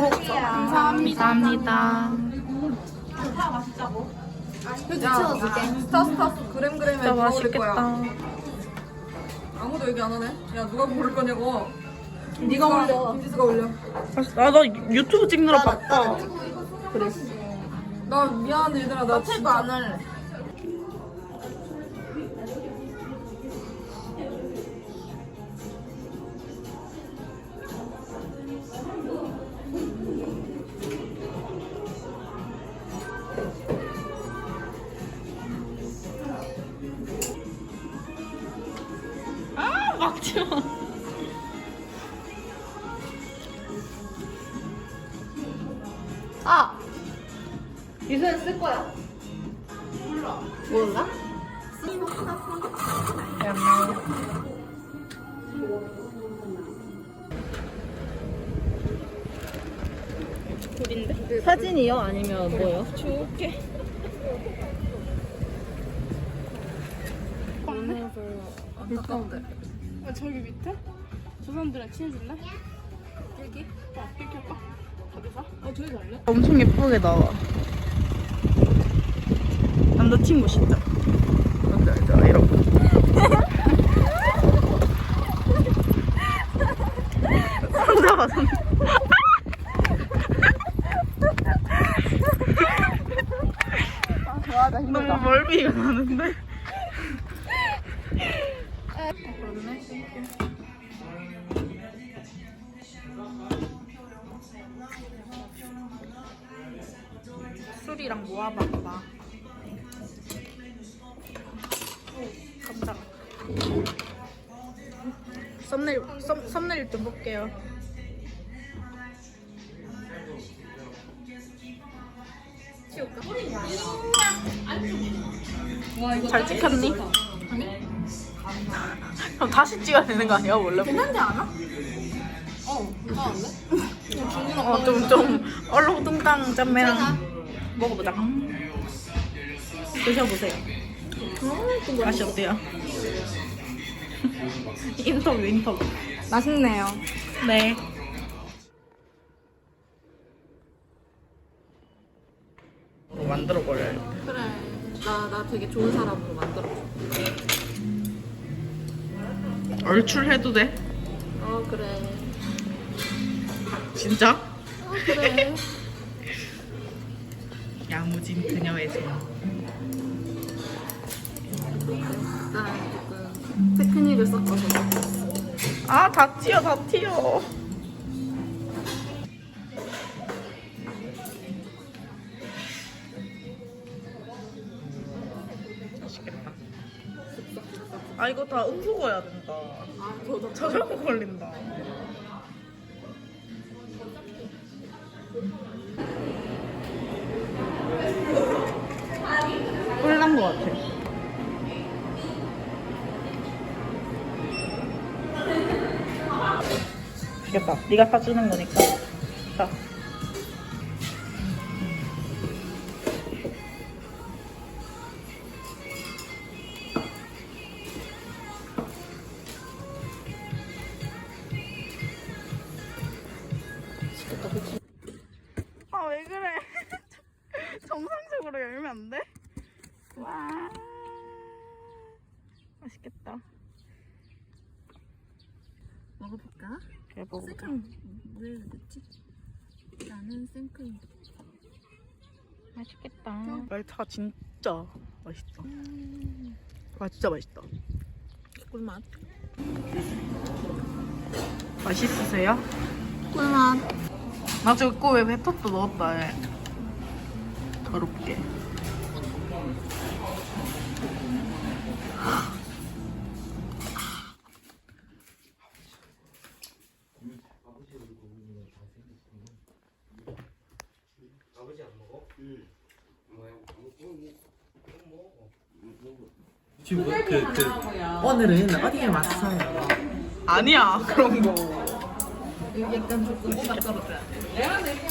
감사합니다. 감사합니다. 야, 스타 스타스 그램 그램에 진짜 누가 거야? 맛있겠다. 아무도 얘기 안 하네. 야 누가 고를 거냐고. 네가 올려. 김지수가 올려. 아, 나 유튜브 찍느라 바빠. 나 미안한데 얘들아 나 진짜 안 할래. 아, 막지 마. 아! 쓸 거야. 몰라. 몰라? 사진이요? 아니면 뭐요? 줄게. 안타까운데. 아, 저기 밑에? 저 사람들이랑 친해질래? 여기? 어, 이렇게 할까? 거기서? 어, 저기 갈래? 엄청 예쁘게 나와. 남자친구 진짜. 거. 손잡아, 손. 너무 멀미가 나는데? 술이랑 모아봤다. 감자. 썸네일, 썸, 썸네일 좀 볼게요. 잘 찍혔니? 그럼 다시 찍어야 되는 거 아니야 원래? 괜찮지 않아? 어, 괜찮은데? 어, 좀, 좀, 얼렁뚱땅 짬매랑 먹어보자. 드셔보세요. 맛이 어때요? 인터뷰, 인터뷰. 맛있네요. 네. 만들어 버려요. 그래. 나, 나 되게 좋은 사람으로 만들어줘. 얼출해도 돼? 어, 그래. 진짜? 어, 그래. 야무진 그녀의 손. 나 조금 테크닉을 섞어서. 아, 다 튀어, 다 튀어. 맛있겠다. 아, 이거 다 음소거야 된다. 아, 저도 저작권 걸린다. 꿀난 것 같아. 되겠다. 네가 사주는 거니까. 자. 아, 왜 그래? 정상적으로 열면 안 돼? 와. 맛있겠다. 먹어볼까? 그래, 먹어보자. 생크림 왜 넣지? 나는 생크림. 맛있겠다. 말차가 진짜 맛있다. 와, 진짜 맛있다. 꿀맛. 맛있으세요? 꿀맛. 나 저거 꼬에 베터또 넣었다, 얘. 더럽게. 지금 그, 그 오늘은 어디에 왔어요? 아니야, 그런 거. 여기 약간 조금 꼬박꼬박. 내가 내게